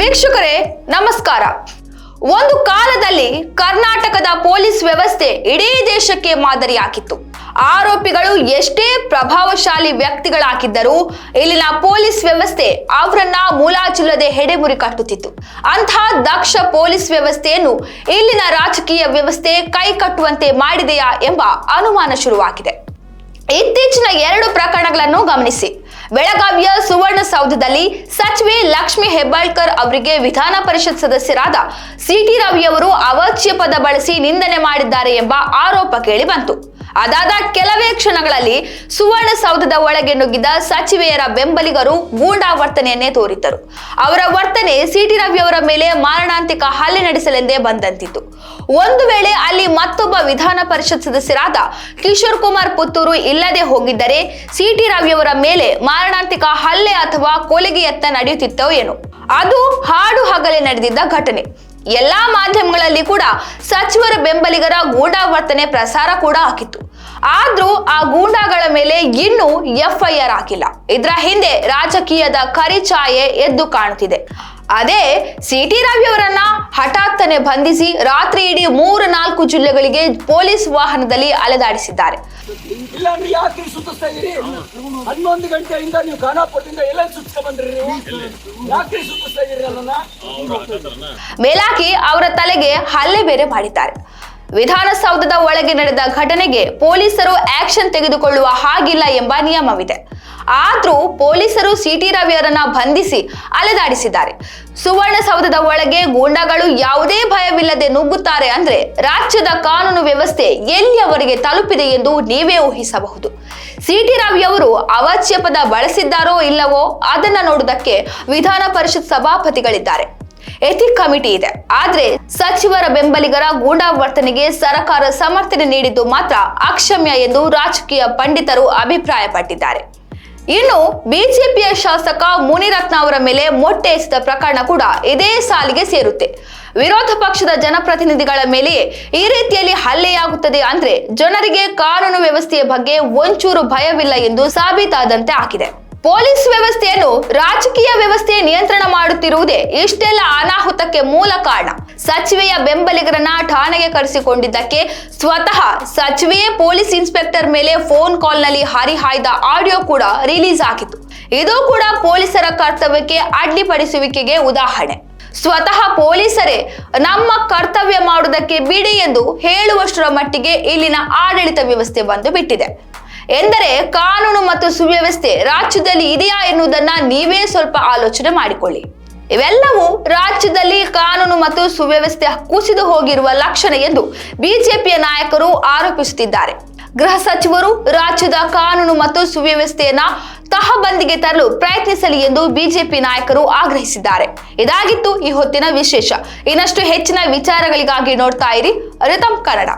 ವೀಕ್ಷಕರೇ, ನಮಸ್ಕಾರ. ಒಂದು ಕಾಲದಲ್ಲಿ ಕರ್ನಾಟಕದ ಪೊಲೀಸ್ ವ್ಯವಸ್ಥೆ ಇಡೀ ದೇಶಕ್ಕೆ ಮಾದರಿಯಾಗಿತ್ತು. ಆರೋಪಿಗಳು ಎಷ್ಟೇ ಪ್ರಭಾವಶಾಲಿ ವ್ಯಕ್ತಿಗಳಾಗಿದ್ದರೂ ಇಲ್ಲಿನ ಪೊಲೀಸ್ ವ್ಯವಸ್ಥೆ ಅವರನ್ನ ಮೂಲಾಚಿಲ್ಲದೆ ಹೆಡೆಮುರಿ ಕಟ್ಟುತ್ತಿತ್ತು. ಅಂತಹ ದಕ್ಷ ಪೊಲೀಸ್ ವ್ಯವಸ್ಥೆಯನ್ನು ಇಲ್ಲಿನ ರಾಜಕೀಯ ವ್ಯವಸ್ಥೆ ಕೈ ಕಟ್ಟುವಂತೆ ಮಾಡಿದೆಯಾ ಎಂಬ ಅನುಮಾನ ಶುರುವಾಗಿದೆ. ಇತ್ತೀಚಿನ ಎರಡು ಪ್ರಕರಣಗಳನ್ನು ಗಮನಿಸಿ. ಬೆಳಗಾವಿಯ ಸುವರ್ಣಸೌಧದಲ್ಲಿ ಸಚಿವೆ ಲಕ್ಷ್ಮಿ ಹೆಬ್ಬಾಳ್ಕರ್ ಅವರಿಗೆ ವಿಧಾನ ಪರಿಷತ್ ಸದಸ್ಯರಾದ ಸಿಟಿ ರವಿಯವರು ಅವಾಚ್ಯ ಪದ ಬಳಸಿ ನಿಂದನೆ ಮಾಡಿದ್ದಾರೆ ಎಂಬ ಆರೋಪ ಕೇಳಿ ಬಂತು. ಅದಾದ ಕೆಲವೇ ಕ್ಷಣಗಳಲ್ಲಿ ಸುವರ್ಣಸೌಧದ ಒಳಗೆ ನುಗ್ಗಿದ ಸಚಿವೆಯರ ಬೆಂಬಲಿಗರು ಗೂಂಡಾ ವರ್ತನೆಯನ್ನೇ ತೋರಿದ್ದರು. ಅವರ ವರ್ತನೆ ಸಿಟಿ ರವಿಯವರ ಮೇಲೆ ಮಾರಣಾಂತಿಕ ಹಲ್ಲೆ ನಡೆಸಲೆಂದೇ ಬಂದಂತಿತ್ತು. ಒಂದು ವೇಳೆ ಅಲ್ಲಿ ಮತ್ತೊಬ್ಬ ವಿಧಾನ ಪರಿಷತ್ ಸದಸ್ಯರಾದ ಕಿಶೋರ್ ಕುಮಾರ್ ಪುತ್ತೂರು ಇಲ್ಲದೆ ಹೋಗಿದ್ದರೆ ಸಿಟಿ ರವಿಯವರ ಮೇಲೆ ಮಾರಣಾಂತಿಕ ಹಲ್ಲೆ ಅಥವಾ ಕೊಲೆಗೆಯತ್ತ ನಡೆಯುತ್ತಿತ್ತೋ ಏನೋ. ಅದು ಹಾಡು ಹಗಲೇ ನಡೆದಿದ್ದ ಘಟನೆ. ಎಲ್ಲಾ ಮಾಧ್ಯಮಗಳಲ್ಲಿ ಕೂಡ ಸಚಿವರ ಬೆಂಬಲಿಗರ ಗೂಂಡಾ ವರ್ತನೆ ಪ್ರಸಾರ ಕೂಡ ಆಗಿತ್ತು ಆದ್ರೂ ಆ ಗೂಂಡಾಗಳ ಮೇಲೆ ಇನ್ನೂ ಎಫ್ಐಆರ್ ಆಗಿಲ್ಲ ಇದರ ಹಿಂದೆ ರಾಜಕೀಯದ ಕರಿಛಾಯೆ ಎದ್ದು ಕಾಣುತ್ತಿದೆ. ಅದೇ ಸಿಟಿ ರವಿಯವರನ್ನ ಹಠಾತ್ತನೆ ಬಂಧಿಸಿ ರಾತ್ರಿ ಇಡೀ ಮೂರು ನಾಲ್ಕು ಜಿಲ್ಲೆಗಳಿಗೆ ಪೊಲೀಸ್ ವಾಹನದಲ್ಲಿ ಅಲೆದಾಡಿಸಿದ್ದಾರೆ. ಮೇಲಾಕಿ ಹನ್ನೊಂದು ಗಂಟೆಯಿಂದ ನೀವು ಖಾನಾಪುರದಿಂದ ಎಲ್ಲ ಮೇಲಾಗಿ ಅವರ ತಲೆಗೆ ಹಲ್ಲೆ ಬೇರೆ ಮಾಡಿದ್ದಾರೆ. ವಿಧಾನಸೌಧದ ಒಳಗೆ ನಡೆದ ಘಟನೆಗೆ ಪೊಲೀಸರು ಆಕ್ಷನ್ ತೆಗೆದುಕೊಳ್ಳುವ ಹಾಗಿಲ್ಲ ಎಂಬ ನಿಯಮವಿದೆ. ಆದ್ರೂ ಪೊಲೀಸರು ಸಿಟಿ ರವಿಯವರನ್ನ ಬಂಧಿಸಿ ಅಲೆದಾಡಿಸಿದ್ದಾರೆ. ಸುವರ್ಣಸೌಧದ ಒಳಗೆ ಗೂಂಡಾಗಳು ಯಾವುದೇ ಭಯವಿಲ್ಲದೆ ನುಗ್ಗುತ್ತಾರೆ ಅಂದ್ರೆ ರಾಜ್ಯದ ಕಾನೂನು ವ್ಯವಸ್ಥೆ ಎಲ್ಲಿಯವರೆಗೆ ತಲುಪಿದೆ ಎಂದು ನೀವೇ ಊಹಿಸಬಹುದು. ಸಿಟಿ ರವಿಯವರು ಅವಾಚ್ಯ ಪದ ಬಳಸಿದ್ದಾರೋ ಇಲ್ಲವೋ ಅದನ್ನ ನೋಡುವುದಕ್ಕೆ ವಿಧಾನ ಪರಿಷತ್ ಸಭಾಪತಿಗಳಿದ್ದಾರೆ. ಎಥಿಕ್ ಕಮಿಟಿ ಇದೆ. ಆದ್ರೆ ಸಚಿವರ ಬೆಂಬಲಿಗರ ಗೂಂಡಾ ವರ್ತನೆಗೆ ಸರ್ಕಾರ ಸಮರ್ಥನೆ ನೀಡಿದ್ದು ಮಾತ್ರ ಅಕ್ಷಮ್ಯ ಎಂದು ರಾಜಕೀಯ ಪಂಡಿತರು ಅಭಿಪ್ರಾಯಪಟ್ಟಿದ್ದಾರೆ. ಇನ್ನು ಬಿಜೆಪಿಯ ಶಾಸಕ ಮುನಿರತ್ನ ಅವರ ಮೇಲೆ ಮೊಟ್ಟೆ ಎಸೆದ ಪ್ರಕರಣ ಕೂಡ ಇದೇ ಸಾಲಿಗೆ ಸೇರುತ್ತೆ. ವಿರೋಧ ಪಕ್ಷದ ಜನಪ್ರತಿನಿಧಿಗಳ ಮೇಲೆಯೇ ಈ ರೀತಿಯಲ್ಲಿ ಹಲ್ಲೆಯಾಗುತ್ತದೆ ಅಂದ್ರೆ ಜನರಿಗೆ ಕಾನೂನು ವ್ಯವಸ್ಥೆಯ ಬಗ್ಗೆ ಒಂಚೂರು ಭಯವಿಲ್ಲ ಎಂದು ಸಾಬೀತಾದಂತೆ ಆಗಿದೆ ಪೊಲೀಸ್ ವ್ಯವಸ್ಥೆಯನ್ನು ರಾಜಕೀಯ ವ್ಯವಸ್ಥೆ ನಿಯಂತ್ರಣ ಮಾಡುತ್ತಿರುವುದೇ ಇಷ್ಟೆಲ್ಲ ಅನಾಹುತಕ್ಕೆ ಮೂಲ ಕಾರಣ. ಸಚಿವೆಯ ಬೆಂಬಲಿಗರನ್ನ ಠಾಣೆಗೆ ಕರೆಸಿಕೊಂಡಿದ್ದಕ್ಕೆ ಸ್ವತಃ ಸಚಿವೆಯೇ ಪೊಲೀಸ್ ಇನ್ಸ್ಪೆಕ್ಟರ್ ಮೇಲೆ ಫೋನ್ ಕಾಲ್ನಲ್ಲಿ ಹರಿಹಾಯ್ದ ಆಡಿಯೋ ಕೂಡ ರಿಲೀಸ್ ಆಗಿತ್ತು. ಇದು ಕೂಡ ಪೊಲೀಸರ ಕರ್ತವ್ಯಕ್ಕೆ ಅಡ್ಡಿಪಡಿಸುವಿಕೆಗೆ ಉದಾಹರಣೆ. ಸ್ವತಃ ಪೊಲೀಸರೇ ನಮ್ಮ ಕರ್ತವ್ಯ ಮಾಡುವುದಕ್ಕೆ ಬಿಡಿ ಎಂದು ಹೇಳುವಷ್ಟರ ಮಟ್ಟಿಗೆ ಇಲ್ಲಿನ ಆಡಳಿತ ವ್ಯವಸ್ಥೆ ಬಂದು ಬಿಟ್ಟಿದೆ. ಎಂದರೆ ಕಾನೂನು ಮತ್ತು ಸುವ್ಯವಸ್ಥೆ ರಾಜ್ಯದಲ್ಲಿ ಇದೆಯಾ ಎನ್ನುವುದನ್ನ ನೀವೇ ಸ್ವಲ್ಪ ಆಲೋಚನೆ ಮಾಡಿಕೊಳ್ಳಿ. ಇವೆಲ್ಲವೂ ರಾಜ್ಯದಲ್ಲಿ ಕಾನೂನು ಮತ್ತು ಸುವ್ಯವಸ್ಥೆ ಕುಸಿದು ಹೋಗಿರುವ ಲಕ್ಷಣ ಎಂದು ಬಿಜೆಪಿಯ ನಾಯಕರು ಆರೋಪಿಸುತ್ತಿದ್ದಾರೆ. ಗೃಹ ಸಚಿವರು ರಾಜ್ಯದ ಕಾನೂನು ಮತ್ತು ಸುವ್ಯವಸ್ಥೆಯನ್ನ ತಹಬಂದಿಗೆ ತರಲು ಪ್ರಯತ್ನಿಸಲಿ ಎಂದು ಬಿಜೆಪಿ ನಾಯಕರು ಆಗ್ರಹಿಸಿದ್ದಾರೆ. ಇದಾಗಿತ್ತು ಈ ಹೊತ್ತಿನ ವಿಶೇಷ. ಇನ್ನಷ್ಟು ಹೆಚ್ಚಿನ ವಿಚಾರಗಳಿಗಾಗಿ ನೋಡ್ತಾ ಇರಿ, ರಿತಂ ಕನ್ನಡ.